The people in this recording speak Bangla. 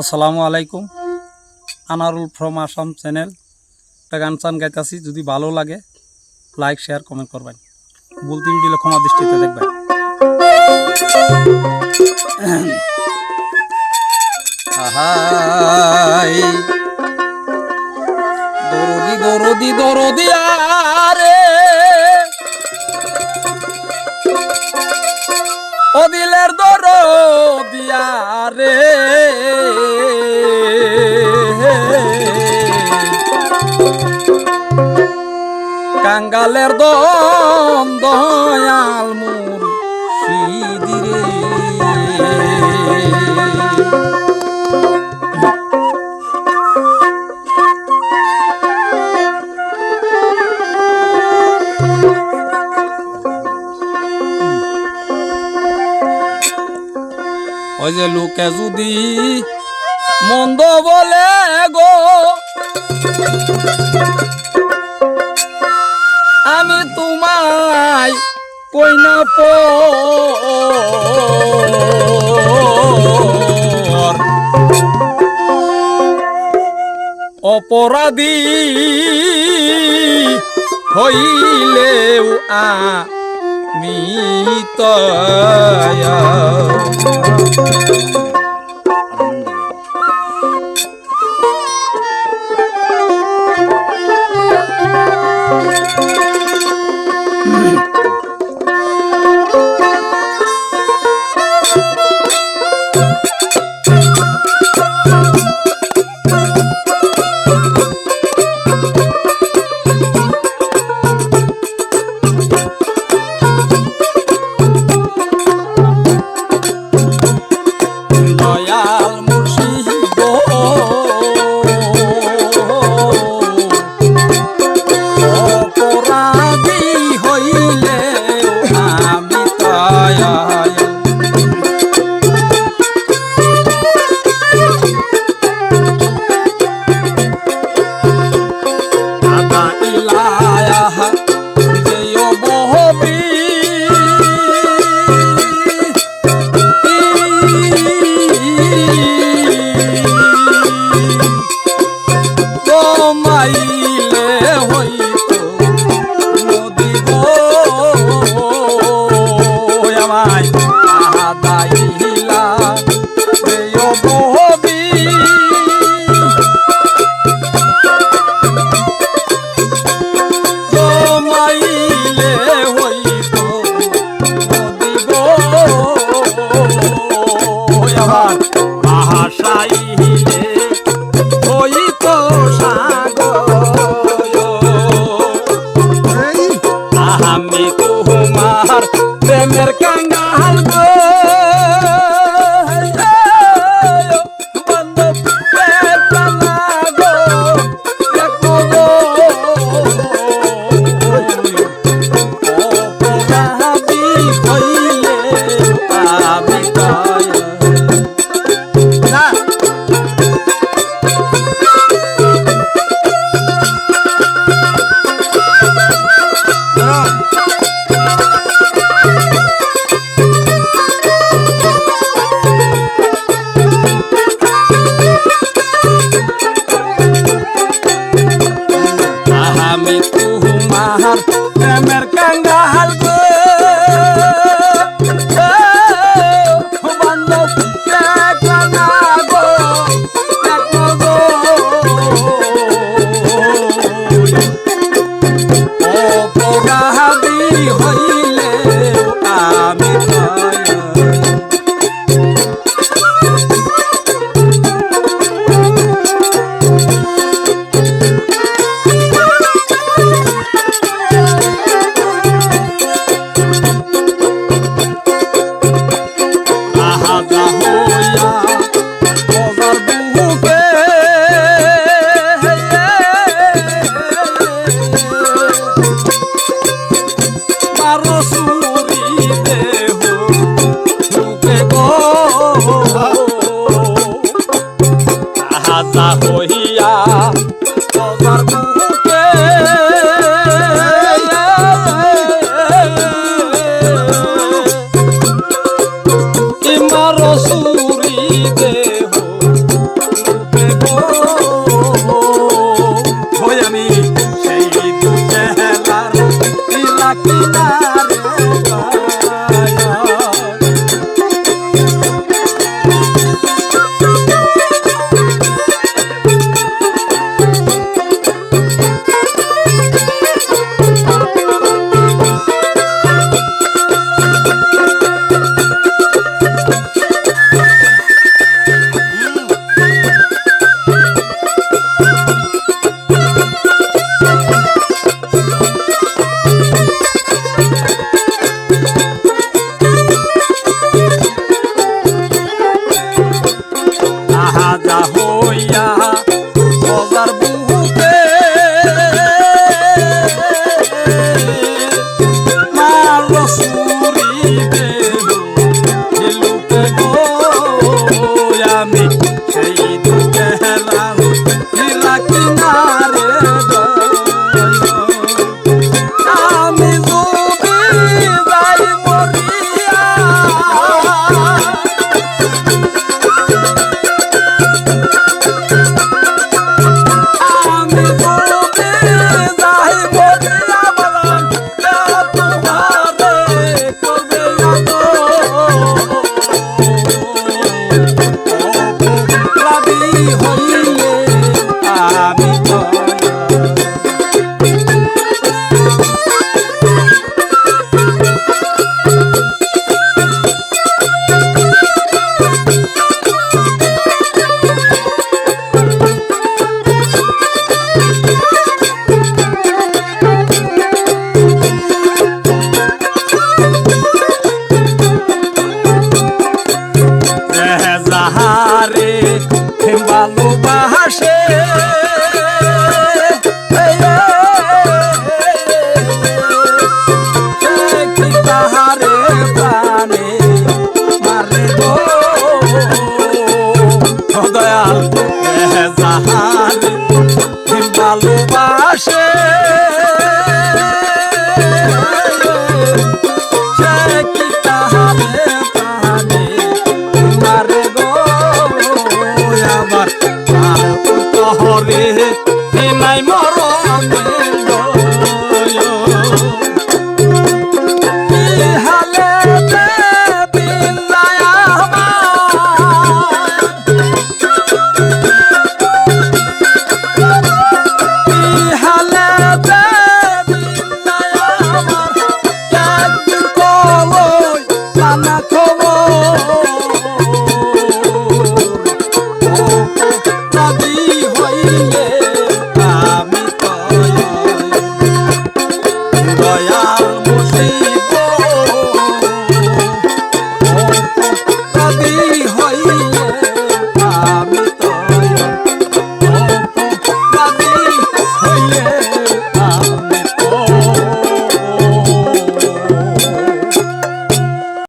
আসসালামু আলাইকুম। Anarul from Assam channel. একটা গান চান গাইতাছি, যদি ভালো লাগে, লাইক, শেয়ার, কমেন্ট করবেন। বলতে দিলে ক্ষমা দৃষ্টিতে দেখবেন। দরদি দরদি দরদি, আরে। ও দিলের দরদিয়া রে কাঙ্গালের দম দয়াল মুর সিদিরে ওই যে লোকে যদি মন্দ বলে গো অপরাধী হইলেও আমি আমায় আদাইলা প্রিয় বহবি কমাইলে হইত নদী গো। আমার ভাষাইলে হইত সাগর। আমি তোমার প্রেমের আহাদা হইয়া